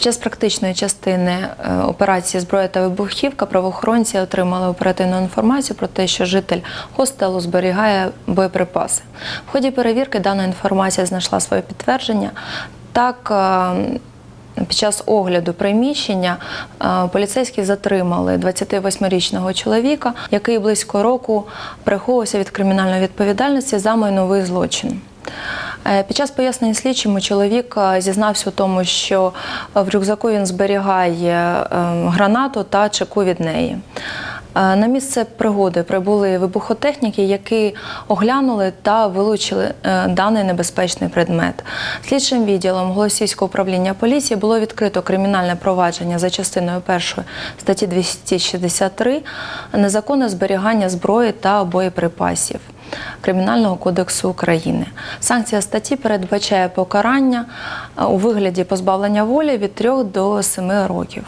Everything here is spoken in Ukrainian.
Під час практичної частини е, операції зброя та вибухівка правоохоронці отримали оперативну інформацію про те, що житель хостелу зберігає боєприпаси. В ході перевірки дана інформація знайшла своє підтвердження. Так, е, під час огляду приміщення е, поліцейські затримали 28-річного чоловіка, який близько року приховувався від кримінальної відповідальності за майновий злочин. Е, Під час пояснень слідчому чоловік е, зізнався у тому, що в рюкзаку він зберігає е, гранату та чеку від неї. Е, На місце пригоди прибули вибухотехніки, які оглянули та вилучили е, даний небезпечний предмет. Слідчим відділом Голосівського управління поліції було відкрито кримінальне провадження за частиною першої статті 263 незаконне зберігання зброї та боєприпасів. Кримінального кодексу України. Санкція статті передбачає покарання е, у вигляді позбавлення волі від 3 до 7 років.